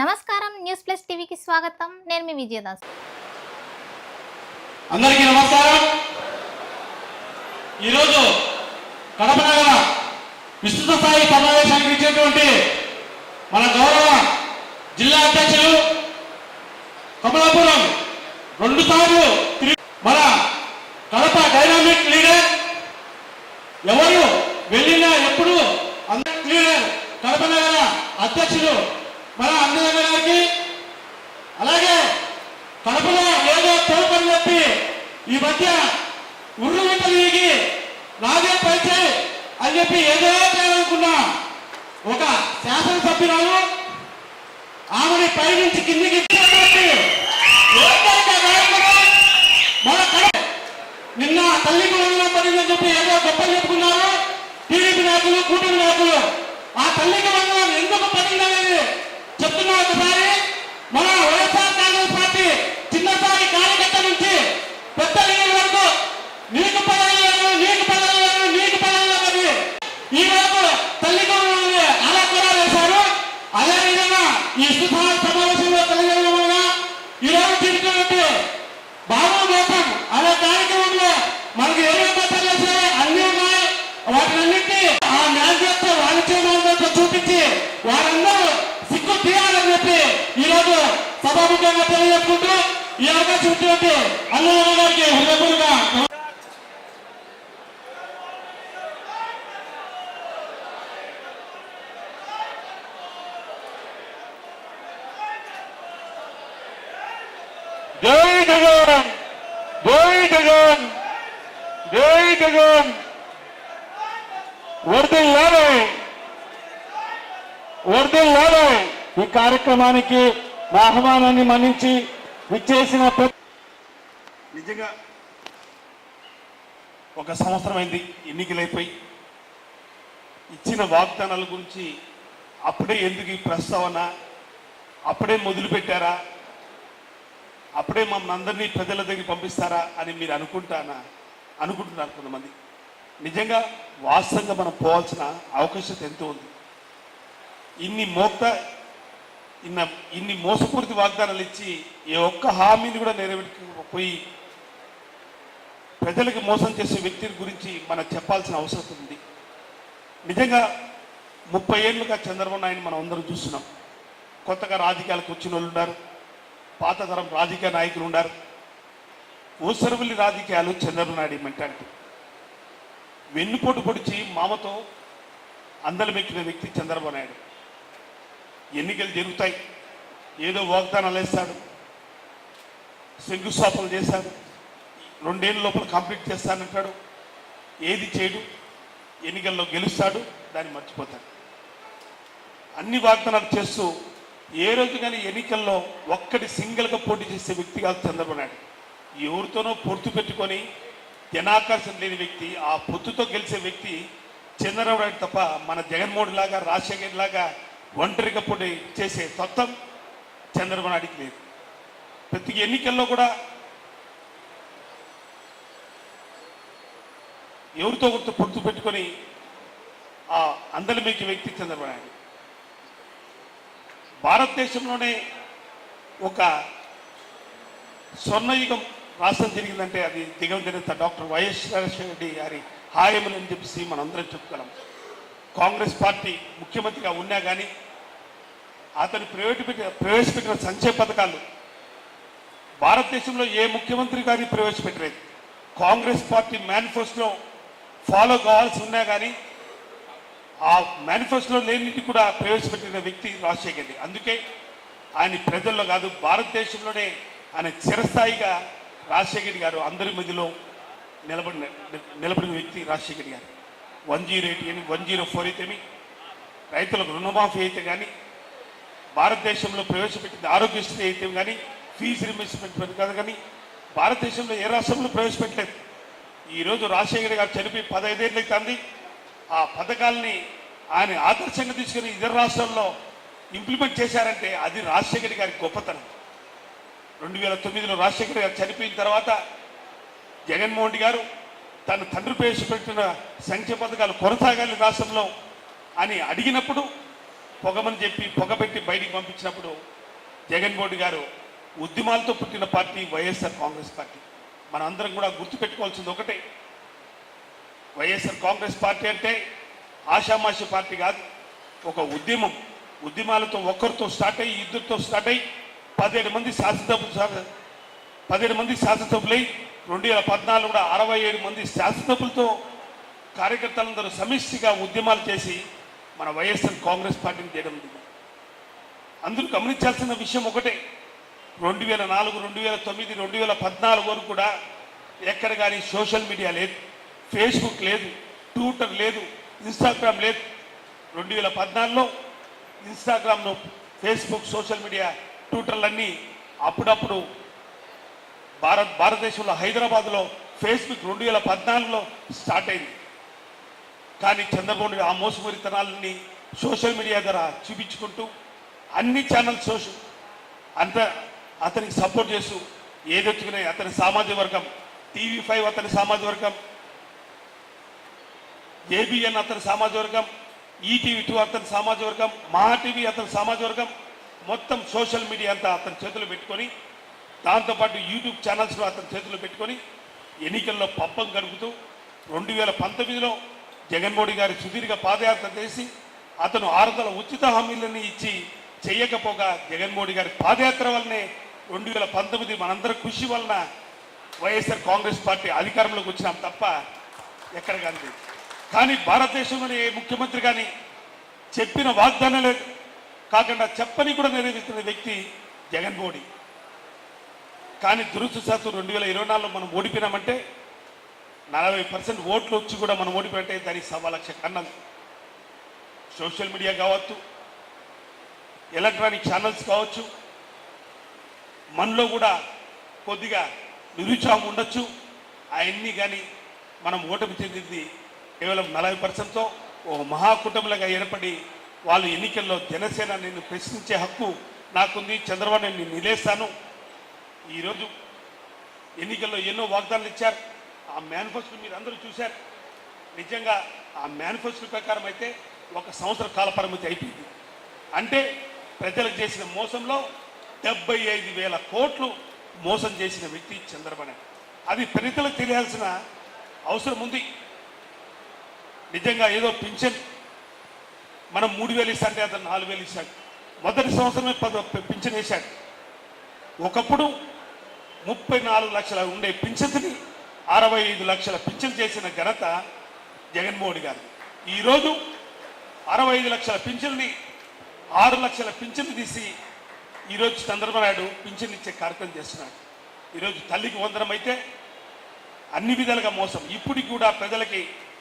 నమస్కారం news plus టీవీకి స్వాగతం. నేను మీ విజయదాస్. అందరికీ నమస్కారం. ఈరోజు కడప నగర విస్తృత స్థాయి సమావేశానికి ఇచ్చేటువంటి మన గౌరవ జిల్లా అధ్యక్షులు కమలాపురం రెండు సార్లు మన కడప డైనామిక్ లీడర్ ఎవరు వెళ్ళినా ఎప్పుడు అందరి లీడర్ కడప నగర అధ్యక్షులు మన అన్నయ్య గారికి అలాగే కడపలో ఏదో తోపని చెప్పి ఈ మధ్య ఉర్రు వీగి నాదే పరిచయం అని చెప్పి ఏదో చేయాలనుకున్నా ఒక శాసనసభ్యురాలు ఆమెని పైనుంచి కిందికి నిన్న తల్లికి వందనం పడిందని చెప్పి ఏదో గొప్పలు చెప్పుకున్నారు. టీడీపీ నాయకులు కూటమి నాయకులు. ఆ తల్లికి వందనం ఎందుకు పడిందనేది చెప్తున్నా ఒకసారి మన వైఎస్ఆర్ కాంగ్రెస్ పార్టీ చిన్నసారి కార్యకర్త నుంచి పెద్ద లీడర్ వరకు నీకు పదవులను నీకు పదవులను నీకు పదవులని ఈ రోజు తల్లికి వందనాన్ని అలా కూడా వేశారు అదే విధంగా ఈ సుధా సమావేశంలో తెలియజేయడం వలన ఈ రోజు తిరుగుతున్నట్టు బాబు గోపం అనే కార్యక్రమంలో మనకి ఏమేమి తెలిసే అన్ని ఉన్నాయి వాటినన్నింటినీ ఆ మ్యాన్ఫెస్టో వాణిజ్య మేనిఫెస్టో చూపించి వారందరూ సిగ్గు తీయాలని చెప్పి ఈ రోజు సభాముఖంగా తెలియజేసుకుంటూ ఈ అవకాశం ఇచ్చినట్టు అన్నయ్య గారికి హృదయపూర్వక జై జగన్ జై జగన్ జై జగన్. వర్దిల్లాలి వర్దిల్లాలి ఈ కార్యక్రమానికి మా ఆహ్వానాన్ని మన్నించి విచ్చేసిన నిజంగా ఒక సంవత్సరం అయింది ఎన్నికలైపోయి. ఇచ్చిన వాగ్దానాల గురించి అప్పుడే ఎందుకు ఈ ప్రస్తావన? అప్పుడే మొదలుపెట్టారా? అప్పుడే మమ్మల్ని అందరినీ ప్రజల దగ్గర పంపిస్తారా అని మీరు అనుకుంటానా? అనుకుంటున్నారు కొంతమంది. నిజంగా వాస్తవంగా మనం పోవాల్సిన అవకాశం ఎంతో ఉంది. ఇన్ని మోక్త ఇన్న ఇన్ని మోసపూరిత వాగ్దానాలు ఇచ్చి ఏ ఒక్క హామీని కూడా నెరవేర్చకపోయి ప్రజలకు మోసం చేసే వ్యక్తి గురించి మనం చెప్పాల్సిన అవసరం ఉంది. నిజంగా ముప్పై ఏళ్ళుగా చంద్రబాబు నాయుడు మనం అందరం చూస్తున్నాం. కొత్తగా రాజకీయాలకు వచ్చిన వాళ్ళు ఉన్నారు. పాత తరం రాజకీయ నాయకులు ఉన్నారు. ఊసరవల్లి రాజకీయాలు చంద్రబాబు నాయుడు మెంటాలిటీ వెన్నుపోటు పొడిచి మామతో అందలమెక్కిన వ్యక్తి చంద్రబాబు నాయుడు. ఎన్నికలు జరుగుతాయి. ఏదో వాగ్దానాలు వేస్తాడు. శంకుస్థాపన చేశాడు రెండేళ్ళ లోపల కంప్లీట్ చేస్తానంటాడు. ఏది చేయడు. ఎన్నికల్లో గెలుస్తాడు. దాన్ని మర్చిపోతాడు. అన్ని వాగ్దానాలు చేస్తూ ఏ రోజు కానీ ఎన్నికల్లో ఒక్కటి సింగిల్గా పోటీ చేసే వ్యక్తి కాదు చంద్రబాబు నాయుడు. ఎవరితోనో పొత్తు పెట్టుకొని జనాకర్షణ లేని వ్యక్తి ఆ పొత్తుతో గెలిచే వ్యక్తి చంద్రబాబు నాయుడు తప్ప మన జగన్మోహన్ లాగా రాజశేఖర్ లాగా ఒంటరిగా పోటీ చేసే తత్వం చంద్రబాబు నాయుడికి లేదు. ప్రతి ఎన్నికల్లో కూడా ఎవరితో ఒకరితో పొత్తు పెట్టుకొని ఆ అందరి మీకు వ్యక్తి చంద్రబాబు నాయుడు. భారతదేశంలోనే ఒక స్వర్ణయుగం రాష్ట్రం జరిగిందంటే అది దిగం జరిగిన డాక్టర్ వైఎస్ రాజశేఖర రెడ్డి గారి హాయములు అని చెప్పేసి మనందరం చెప్పుకోగలం కాంగ్రెస్ పార్టీ ముఖ్యమంత్రిగా ఉన్నా కానీ అతను ప్రవేశపెట్టిన ప్రవేశపెట్టిన సంక్షేమ పథకాలు భారతదేశంలో ఏ ముఖ్యమంత్రి కానీ ప్రవేశపెట్టలేదు. కాంగ్రెస్ పార్టీ మేనిఫెస్టోలో ఫాలో కావాల్సి ఉన్నా కానీ ఆ మేనిఫెస్టోలో లేనిటి కూడా ప్రవేశపెట్టిన వ్యక్తి రాజశేఖర్ రెడ్డి. అందుకే ఆయన ప్రజల్లో కాదు భారతదేశంలోనే ఆయన చిరస్థాయిగా రాజశేఖర్ గారు అందరి మధ్యలో నిలబడిన నిలబడిన వ్యక్తి రాజశేఖర్ గారు. వన్ జీరో ఎయిట్ అని వన్ జీరో ఫోర్ అయితేమి రైతులకు రుణమాఫీ అయితే కానీ భారతదేశంలో ప్రవేశపెట్టింది ఆరోగ్యశ్రీ అయితే కానీ ఫీజు రిమిస్మెంట్ కాదు కానీ భారతదేశంలో ఏ రాష్ట్రంలో ప్రవేశపెట్టలేదు. ఈరోజు రాజశేఖర్ గారు చనిపోయి పదహైదేళ్ళు అవుతుంది ఆ పథకాల్ని ఆయన ఆదర్శంగా తీసుకుని ఇతర రాష్ట్రాల్లో ఇంప్లిమెంట్ చేశారంటే అది రాజశేఖర్ గారి గొప్పతనం. రెండు వేల తొమ్మిదిలో రాజశేఖర్ గారు చనిపోయిన తర్వాత జగన్మోహన్ రెడ్డి గారు తన తండ్రి ప్రవేశపెట్టిన సంక్షేమ పథకాలు కొనసాగాలి రాష్ట్రంలో అని అడిగినప్పుడు పొగమని చెప్పి పొగ పెట్టి బయటికి పంపించినప్పుడు జగన్మోహన్ గారు ఉద్యమాలతో పుట్టిన పార్టీ వైఎస్ఆర్ కాంగ్రెస్ పార్టీ. మన అందరం కూడా గుర్తుపెట్టుకోవాల్సింది ఒకటే. వైఎస్ఆర్ కాంగ్రెస్ పార్టీ అంటే ఆషామాషి పార్టీ కాదు ఒక ఉద్యమం. ఉద్యమాలతో ఒక్కరితో స్టార్ట్ అయ్యి ఇద్దరితో స్టార్ట్ అయ్యి పదిహేడు మంది శాసనసభ పదిహేడు మంది శాసనసభ్యులై రెండు వేల పద్నాలుగు కూడా అరవై ఏడు మంది శాసనసభ్యులతో కార్యకర్తలందరూ సమిష్టిగా ఉద్యమాలు చేసి మన వైఎస్ఆర్ కాంగ్రెస్ పార్టీని చేయడం జరిగింది. అందరూ గమనించాల్సిన విషయం ఒకటే రెండు వేల నాలుగు రెండు వేల తొమ్మిది రెండు వేల పద్నాలుగు వరకు కూడా ఎక్కడ కానీ సోషల్ మీడియా లేదు ఫేస్బుక్ లేదు ట్విట్టర్ లేదు ఇన్స్టాగ్రామ్ లేదు రెండు వేల పద్నాలుగులో ఇన్స్టాగ్రామ్ను ఫేస్బుక్ సోషల్ మీడియా ట్విట్టర్లన్నీ అప్పుడప్పుడు భారత్ భారతదేశంలో హైదరాబాద్లో ఫేస్బుక్ రెండు వేల పద్నాలుగులో స్టార్ట్ అయింది. కానీ చంద్రబాబు ఆ మోసమూరితనాలని సోషల్ మీడియా ద్వారా చూపించుకుంటూ అన్ని ఛానల్స్ సోషల్ అంత అతనికి సపోర్ట్ చేస్తూ ఏదొచ్చుకునే అతని సామాజిక వర్గం టీవీ ఫైవ్ అతని సామాజిక వర్గం ఏబిఎన్ అతని సామాజిక వర్గం ఈటీవీ టూ అతని సామాజిక వర్గం మహా టీవీ అతని సామాజిక వర్గం మొత్తం సోషల్ మీడియా అంతా అతని చేతులు పెట్టుకొని దాంతోపాటు యూట్యూబ్ ఛానల్స్లో అతని చేతిలో పెట్టుకొని ఎన్నికల్లో పప్పం గడుపుతూ రెండు వేల పంతొమ్మిదిలో జగన్మోహన్ గారి సుదీర్ఘ పాదయాత్ర చేసి అతను ఆరుదల ఉచిత హామీలని ఇచ్చి చేయకపోగా జగన్మోహన్ గారి పాదయాత్ర వల్లనే రెండు వేల పంతొమ్మిది మనందరి కృషి వలన వైఎస్ఆర్ కాంగ్రెస్ పార్టీ అధికారంలోకి వచ్చినాం తప్ప ఎక్కడ కానీ కానీ భారతదేశంలోని ఏ ముఖ్యమంత్రి కానీ చెప్పిన వాగ్దానం లేదు కాకుండా చెప్పని కూడా నెరవేరుస్తున్న వ్యక్తి జగన్మోహన్ కానీ దురదృష్టశాత్తు రెండు వేల ఇరవై నాలుగులో మనం ఓడిపోయినామంటే నలభై పర్సెంట్ ఓట్లు వచ్చి కూడా మనం ఓడిపోయింటే దానికి సవా లక్ష కన్నం సోషల్ మీడియా కావచ్చు ఎలక్ట్రానిక్ ఛానల్స్ కావచ్చు మనలో కూడా కొద్దిగా నిరుత్సాహం ఉండొచ్చు. అవన్నీ కానీ మనం ఓటమి చెందింది కేవలం నలభై పర్సెంట్తో ఓ మహాకుటుంబంలాగా ఏర్పడి వాళ్ళు ఎన్నికల్లో జనసేన నిన్ను ప్రశ్నించే హక్కు నాకుంది. చంద్రబాబు నేను నిలేస్తాను. ఈరోజు ఎన్నికల్లో ఎన్నో వాగ్దానాలు ఇచ్చారు. ఆ మేనిఫెస్టో మీరు అందరూ చూశారు. నిజంగా ఆ మేనిఫెస్టో ప్రకారం అయితే ఒక సంవత్సర కాల పరిమితి అయిపోయింది. అంటే ప్రజలకు చేసిన మోసంలో డెబ్బై ఐదు వేల కోట్లు మోసం చేసిన వ్యక్తి చంద్రబాబు. అది ప్రజలకు తెలియాల్సిన అవసరం ఉంది. నిజంగా ఏదో పింఛన్ మనం మూడు వేలు ఇస్తా అంటే అతను నాలుగు వేలు ఇస్తాడు. మొదటి సంవత్సరమే పింఛన్ వేశాడు. ఒకప్పుడు ముప్పై నాలుగు లక్షల ఉండే పింఛన్ని అరవై ఐదు లక్షల పింఛన్ చేసిన ఘనత జగన్మోహన్ గారు. ఈరోజు అరవై ఐదు లక్షల పింఛన్ని ఆరు లక్షల పింఛన్ తీసి ఈరోజు చంద్రబాబు నాయుడు పింఛన్ ఇచ్చే కార్యక్రమం చేస్తున్నాడు. ఈరోజు తల్లికి వందనం అయితే అన్ని విధాలుగా మోసం. ఇప్పటికి కూడా ప్రజలకి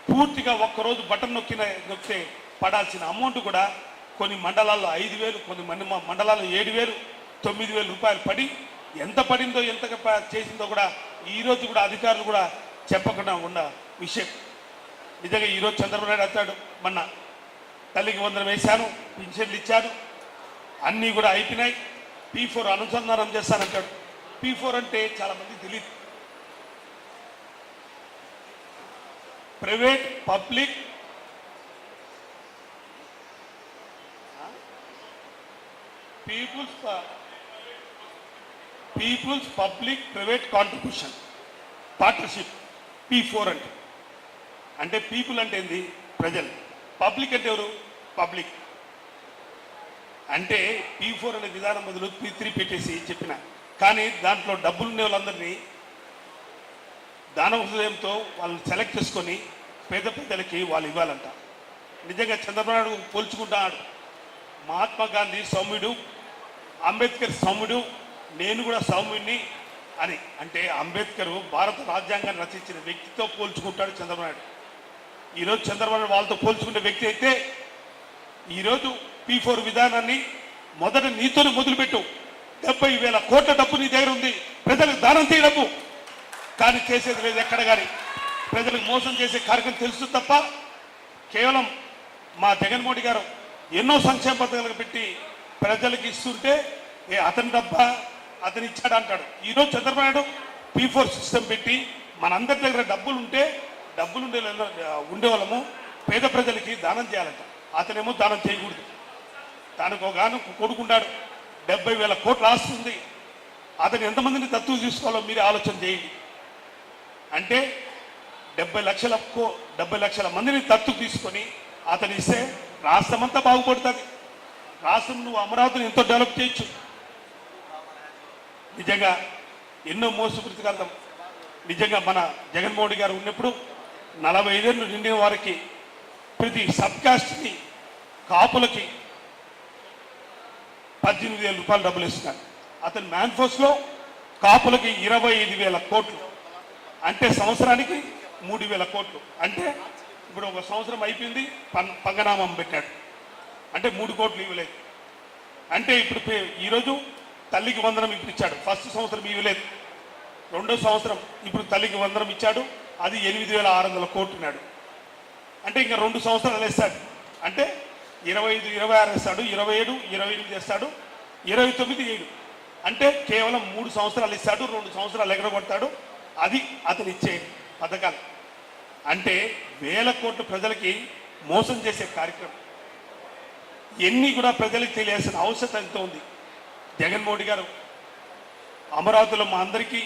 పూర్తిగా ఒక్కరోజు బటన్ నొక్కిన నొక్కితే పడాల్సిన అమౌంట్ కూడా కొన్ని మండలాల్లో ఐదు వేలు కొన్ని మండలాల్లో ఏడు వేలు తొమ్మిది వేలు రూపాయలు పడి ఎంత పడిందో ఎంత చేసిందో కూడా ఈ రోజు కూడా అధికారులు కూడా చెప్పకుండా ఉన్న విషయం. నిజంగా ఈరోజు చంద్రబాబు నాయుడు అంటాడు మొన్న తల్లికి వందనం వేశాను పింఛన్లు ఇచ్చాను అన్నీ కూడా అయిపోయినాయి. పీ ఫోర్ అనుసంధానం చేస్తానంటాడు. పీ ఫోర్ అంటే చాలామంది తెలియదు private public peoples peoples public private contribution partnership P four అంటే. అంటే పీపుల్ అంటే ఏంది? ప్రజలు. పబ్లిక్ అంటే ఎవరు? పబ్లిక్ అంటే పీ ఫోర్ అనే విధానం బదులు పీ త్రీ పెట్టేసి చెప్పిన. కానీ దాంట్లో డబ్బులు ఉన్న వాళ్ళందరినీ దాన హృదయంతో వాళ్ళని సెలెక్ట్ చేసుకొని పేద ప్రజలకి వాళ్ళు ఇవ్వాలంట. నిజంగా చంద్రబాబు నాయుడు పోల్చుకుంటాడు మహాత్మా గాంధీ సౌమ్యుడు అంబేద్కర్ సౌమ్యుడు నేను కూడా సౌమ్యుడిని అని. అంటే అంబేద్కర్ భారత రాజ్యాంగాన్ని రచించిన వ్యక్తితో పోల్చుకుంటాడు చంద్రబాబు నాయుడు. ఈరోజు చంద్రబాబు వాళ్ళతో పోల్చుకునే వ్యక్తి అయితే ఈరోజు పీ ఫోర్ విధానాన్ని మొదట నీతోనే మొదలుపెట్టు. డెబ్బై వేల కోట్ల డబ్బు నీ దగ్గర ఉంది. ప్రజలకు దానం చేయ డబ్బు. కానీ చేసేది లేదు ఎక్కడ కానీ. ప్రజలకు మోసం చేసే కార్యక్రమం తెలుసు తప్ప కేవలం మా జగన్మోహన్ గారు ఎన్నో సంక్షేమ పథకాలు పెట్టి ప్రజలకు ఇస్తుంటే ఏ అతని డబ్బా అతను ఇచ్చాడు అంటాడు. ఈరోజు Chandrababu Naidu P four system పెట్టి మనందరి దగ్గర డబ్బులు ఉంటే డబ్బులు ఉండే ఉండేవాళ్ళము. పేద ప్రజలకి దానం చేయాలంట. అతనేమో దానం చేయకూడదు. తనకు ఒక గాను కొడుకున్నాడు డెబ్బై వేల కోట్లు ఆస్తుంది. అతను ఎంతమందిని దత్తు తీసుకోవాలో మీరు ఆలోచన చేయండి. అంటే డెబ్బై లక్షల కో డెబ్బై లక్షల మందిని తత్తు తీసుకొని అతను ఇస్తే రాష్ట్రం అంతా బాగుపడుతుంది. రాష్ట్రం నువ్వు అమరావతిని ఎంతో డెవలప్ చేయొచ్చు. నిజంగా ఎన్నో మోసపూరితకాలం నిజంగా మన జగన్మోహన్ గారు ఉన్నప్పుడు నలభై ఐదేళ్ళు నిండిన వారికి ప్రతి సబ్కాస్ట్కి కాపులకి పద్దెనిమిది వేల రూపాయలు డబ్బులు ఇస్తున్నారు అతని మేనిఫెస్టోలో కాపులకి ఇరవై ఐదు వేల కోట్లు. అంటే సంవత్సరానికి మూడు వేల కోట్లు. అంటే ఇప్పుడు ఒక సంవత్సరం అయిపోయింది పన్ పంగనామం పెట్టాడు. అంటే మూడు కోట్లు ఇవ్వలేదు. అంటే ఇప్పుడు పే- ఈరోజు తల్లికి వందనం ఇప్పుడు ఇచ్చాడు. ఫస్ట్ సంవత్సరం ఇవ్వలేదు రెండో సంవత్సరం ఇప్పుడు తల్లికి వందనం ఇచ్చాడు. అది ఎనిమిది వేల ఆరు వందల కోట్లున్నాడు అంటే ఇంకా రెండు సంవత్సరాలు వేస్తాడు. అంటే ఇరవై ఐదు ఇరవై ఆరు వేస్తాడు. ఇరవై ఏడు ఇరవై ఎనిమిది వేస్తాడు. ఇరవై తొమ్మిది ఏడు. అంటే కేవలం మూడు సంవత్సరాలు ఇస్తాడు. రెండు సంవత్సరాలు ఎగరగొడతాడు. అది అతను ఇచ్చే పథకాలు. అంటే వేల కోట్ల ప్రజలకి మోసం చేసే కార్యక్రమం. ఎన్ని కూడా ప్రజలకు తెలియాల్సిన అవసరం ఎంతో ఉంది. జగన్మోహన్ గారు అమరావతిలో మా అందరికీ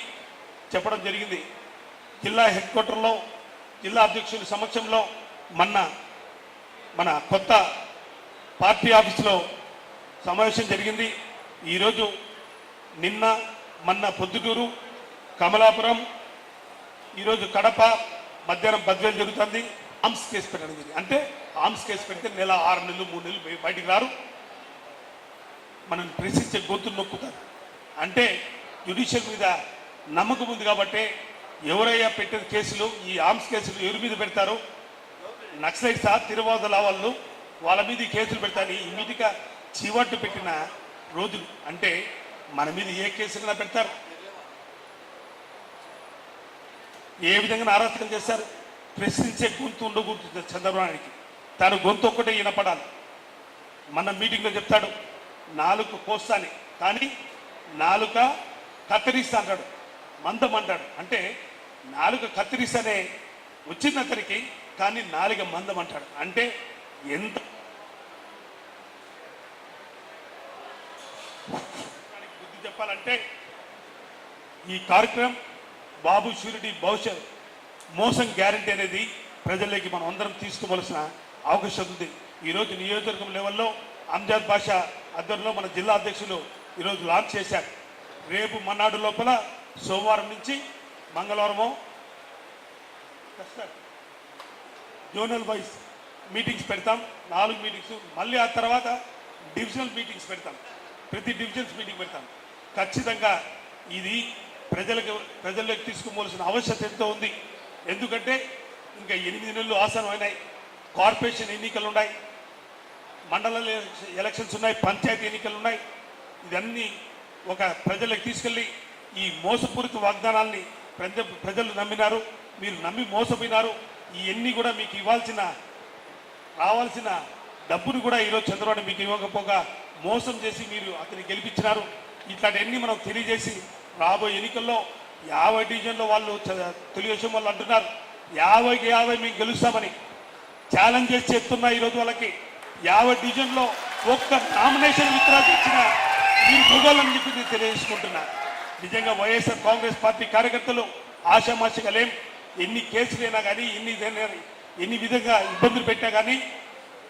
చెప్పడం జరిగింది. జిల్లా హెడ్ క్వార్టర్లో జిల్లా అధ్యక్షుడి సమక్షంలో మొన్న మన కొత్త పార్టీ ఆఫీసులో సమావేశం జరిగింది. ఈరోజు నిన్న మొన్న పొద్దుటూరు కమలాపురం ఈరోజు కడప మధ్యాహ్నం బద్వేలు జరుగుతుంది. ఆమ్స్ కేసు పెట్టడం అంటే ఆమ్స్ కేసు పెడితే నెల ఆరు నెలలు మూడు నెలలు బయటికి రారు. మనం ప్రశ్నించే గొంతు నొక్కుతారు. అంటే జ్యుడిషియల్ మీద నమ్మకం ఉంది కాబట్టి ఎవరయ్యా పెట్టిన కేసులు ఈ ఆర్మ్స్ కేసులు ఎవరి మీద పెడతారు? నక్సలైట్స్ ఆ వాళ్ళు వాళ్ళ మీద కేసులు పెడతాని ఇమీడియట్గా చీవాట్లు పెట్టిన రోజులు. అంటే మన మీద ఏ కేసులైనా పెడతారు. ఏ విధంగా ఆరాధకం చేస్తారు? ప్రశ్నించే గొంతు ఉండకూడదు చంద్రబాబు నాయుడికి. తన గొంతు ఒక్కటే వినపడాలి. మన మీటింగ్లో చెప్తాడు నాలుగు కోస్తాని కానీ నాలుక కత్తిరిస్తా అంటాడు. మందం అంటాడు. అంటే నాలుక కత్తిరిస్తానే వచ్చింది అతనికి కానీ నాలుక మందం అంటాడు. అంటే ఎంత బుద్ధి చెప్పాలంటే ఈ కార్యక్రమం బాబు షూరిటీ భవిష్యత్ మోసం గ్యారంటీ అనేది ప్రజల్లోకి మనం అందరం తీసుకోవలసిన అవకాశం ఉంది. ఈరోజు నియోజకవర్గం లెవెల్లో అంజాద్ భాష ఆధ్వర్యంలో మన జిల్లా అధ్యక్షులు ఈరోజు లాంచ్ చేశారు. రేపు మన్నాడు లోపల సోమవారం నుంచి మంగళవారము జోనల్ వైజ్ మీటింగ్స్ పెడతాం. నాలుగు మీటింగ్స్ మళ్ళీ ఆ తర్వాత డివిజనల్ మీటింగ్స్ పెడతాం. ప్రతి డివిజన్స్ మీటింగ్ పెడతాం. ఖచ్చితంగా ఇది ప్రజలకు ప్రజల్లోకి తీసుకోవాల్సిన ఆవశ్యకత ఎంతో ఉంది. ఎందుకంటే ఇంకా ఎనిమిది నెలలు ఆసనం అయినాయి కార్పొరేషన్ ఎన్నికలు ఉన్నాయి మండల ఎలక్షన్స్ ఉన్నాయి పంచాయతీ ఎన్నికలు ఉన్నాయి. ఇదన్నీ ఒక ప్రజలకు తీసుకెళ్ళి ఈ మోసపూరిత వాగ్దానాల్ని ప్రజ ప్రజలు నమ్మినారు. మీరు నమ్మి మోసపోయినారు. ఇవన్నీ కూడా మీకు ఇవ్వాల్సిన రావాల్సిన డబ్బును కూడా ఈరోజు చంద్రబాబు మీకు ఇవ్వకపోగా మోసం చేసి మీరు అతన్ని గెలిపించినారు. ఇట్లాంటివన్నీ మనం తెలియజేసి రాబోయే ఎన్నికల్లో యాభై డివిజన్లో వాళ్ళు తెలుగుదేశం వాళ్ళు అంటున్నారు. యాభైకి యాభై మేము గెలుస్తామని. ఛాలెంజ్ చేసి చెప్తున్నా ఈరోజు వాళ్ళకి యాభై డివిజన్లో ఒక్క నామినేషన్ విత్రాలు ఇచ్చిన మీరు భూగోళం చెప్పి నేను తెలియజేసుకుంటున్నా. నిజంగా వైఎస్ఆర్ కాంగ్రెస్ పార్టీ కార్యకర్తలు ఆశామాషిగా లేం. ఎన్ని కేసులైనా కానీ ఎన్ని ఎన్ని విధంగా ఇబ్బందులు పెట్టా కానీ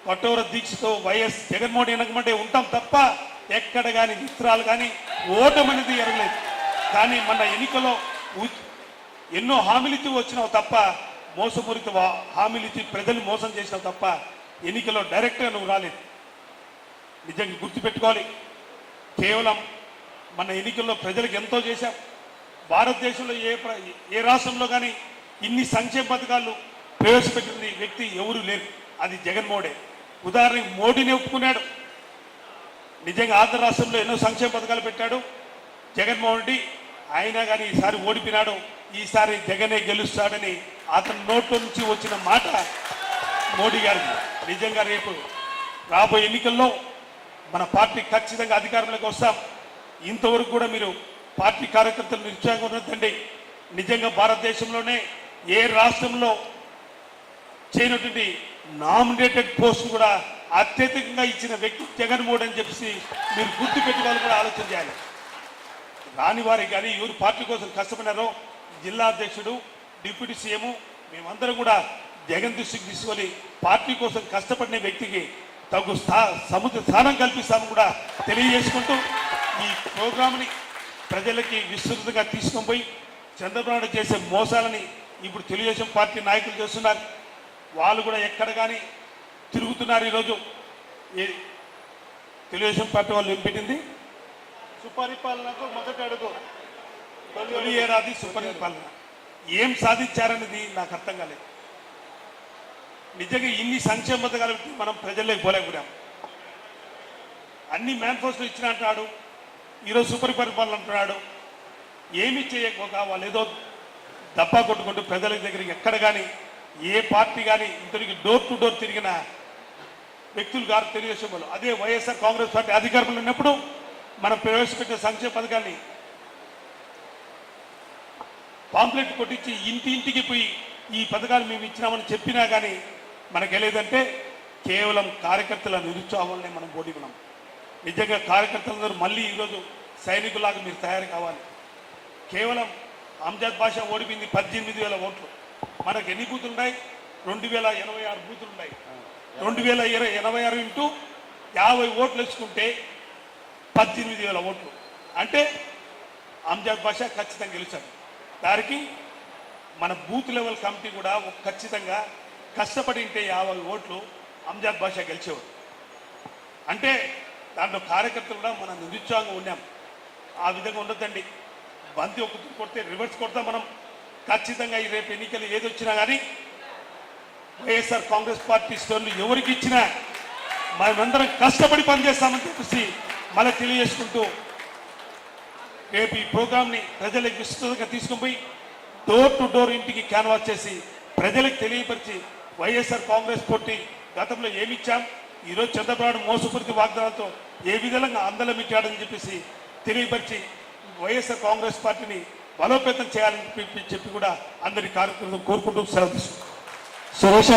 కఠోర దీక్షతో వైఎస్ జగన్మోహన్ వెనకమంటే ఉంటాం తప్ప ఎక్కడ కానీ మిత్రాలు కానీ ఓటమి అనేది ఎరగలేదు కానీ మన ఎన్నికలో ఎన్నో హామీలు ఇచ్చి వచ్చినావు తప్ప మోసపూరిత వా- హామీలు ఇచ్చి ప్రజలు మోసం చేసినావు తప్ప ఎన్నికల్లో డైరెక్ట్గా నువ్వు రాలేదు నిజంగా గుర్తుపెట్టుకోవాలి. కేవలం మన ఎన్నికల్లో ప్రజలకు ఎంతో చేశాం. భారతదేశంలో ఏ ఏ రాష్ట్రంలో కానీ ఇన్ని సంక్షేమ పథకాలు ప్రవేశపెట్టిన వ్యక్తి ఎవరు లేరు. అది జగన్మోడే ఉదాహరణకి మోడీని ఒప్పుకున్నాడు. నిజంగా ఆంధ్ర రాష్ట్రంలో ఎన్నో సంక్షేమ పథకాలు పెట్టాడు. జగన్మోహన్ రెడ్డి అయినా కానీ ఈసారి ఓడిపోయినాడు. ఈసారి జగనే గెలుస్తాడని అతని నోట్లో నుంచి వచ్చిన మాట మోడీ గారికి నిజంగా రేపు రాబోయే ఎన్నికల్లో మన పార్టీ ఖచ్చితంగా అధికారంలోకి వస్తాం. ఇంతవరకు కూడా మీరు పార్టీ కార్యకర్తలు నిరుత్సాహంగా ఉన్నదండి నిజంగా భారతదేశంలోనే ఏ రాష్ట్రంలో చేయనటువంటి నామినేటెడ్ పోస్ట్ కూడా అత్యధికంగా ఇచ్చిన వ్యక్తి జగన్మోహన్ అని చెప్పేసి మీరు గుర్తు పెట్టుకోవాలి కూడా ఆలోచన చేయాలి. రాని వారికి కానీ ఎవరు పార్టీ కోసం కష్టపడినారో జిల్లా అధ్యక్షుడు డిప్యూటీ సీఎం మేమందరం కూడా జగన్ దృష్టికి తీసుకొని పార్టీ కోసం కష్టపడిన వ్యక్తికి తగు స్థా సముద్ర స్థానం కల్పిస్తామని కూడా తెలియజేసుకుంటూ ఈ ప్రోగ్రామ్ని ప్రజలకి విస్తృతంగా తీసుకొని పోయి చంద్రబాబు చేసే మోసాలని ఇప్పుడు తెలుగుదేశం పార్టీ నాయకులు చేస్తున్నారు. వాళ్ళు కూడా ఎక్కడ కానీ తిరుగుతున్నారు ఈరోజు. తెలుగుదేశం పార్టీ వాళ్ళు ఏం పెట్టింది? సుపరిపాలనకు మొదటి అడుగు. తొలి ఏడాది సుపరిపాలన. ఏం సాధించారనేది నాకు అర్థం కాలేదు. నిజంగా ఇన్ని సంక్షేమ పథకాలు మనం ప్రజల్లోకి పోలేకపోయాం అన్ని మేనిఫెస్టో ఇచ్చిన అంటున్నాడు ఈరోజు సుపరిపాలన అంటున్నాడు. ఏమి చేయకపోక వాళ్ళు ఏదో దప్పా కొట్టుకుంటూ ప్రజల దగ్గరికి ఎక్కడ కానీ ఏ పార్టీ కానీ ఇంతటికి డోర్ టు డోర్ తిరిగిన వ్యక్తులు గారు తెలుగుదేశం వాళ్ళు. అదే వైఎస్ఆర్ కాంగ్రెస్ పార్టీ అధికారంలో ఉన్నప్పుడు మనం ప్రవేశపెట్టిన సంక్షేమ పథకాన్ని పాంప్లెట్ కొట్టించి ఇంటి ఇంటికి పోయి ఈ పథకాలు మేము ఇచ్చినామని చెప్పినా కానీ మనకి లేదంటే కేవలం కార్యకర్తల నిరుత్సాహంలోనే మనం పోటీ ఉన్నాం నిజంగా కార్యకర్తలందరూ మళ్ళీ ఈరోజు సైనికులాగా మీరు తయారు కావాలి. కేవలం అంజాద్ భాష ఓడిపోయింది పద్దెనిమిది వేల ఓట్లు. మనకు ఎన్ని బూతులు ఉన్నాయి రెండు వేల ఎనభై ఆరు బూతులు ఉన్నాయి రెండు వేల ఇరవై ఎనభై ఆరు ఇంటూ యాభై ఓట్లు వేసుకుంటే పద్దెనిమిది వేల ఓట్లు. అంటే అంజాద్ భాష ఖచ్చితంగా గెలిచాడు దానికి మన బూత్ లెవెల్ కమిటీ కూడా ఖచ్చితంగా కష్టపడి ఉంటే యాభై ఓట్లు అంజాద్ భాష గెలిచేవాడు. అంటే దాంట్లో కార్యకర్తలు కూడా మనం నిరుత్సాహంగా ఉన్నాం. ఆ విధంగా ఉండదండి బంతి ఒక కొడితే రివర్స్ కొడతాం మనం. ఖచ్చితంగా ఈ రేపు ఎన్నికలు ఏది వచ్చినా కానీ వైఎస్ఆర్ కాంగ్రెస్ పార్టీ స్టోర్లు ఎవరికి ఇచ్చినా మనమందరం కష్టపడి పనిచేస్తామని చెప్పేసి మళ్ళీ తెలియజేసుకుంటూ రేపు ఈ ప్రోగ్రామ్ని ప్రజలకు విస్తృతంగా తీసుకుని పోయి డోర్ టు డోర్ ఇంటికి క్యాన్వాస్ చేసి ప్రజలకు తెలియపరిచి వైఎస్ఆర్ కాంగ్రెస్ పార్టీ గతంలో ఏమి ఇచ్చాం ఈరోజు చంద్రబాబు మోసపూరిత వాగ్దానాలతో ఏ విధంగా అందలం ఇచ్చాడని చెప్పేసి తెలియపరిచి వైఎస్ఆర్ కాంగ్రెస్ పార్టీని బలోపేతం చేయాలని చెప్పి కూడా అందరి కార్యక్రమం కోరుకుంటూ సెలవు తీసుకుంటాం సురేష్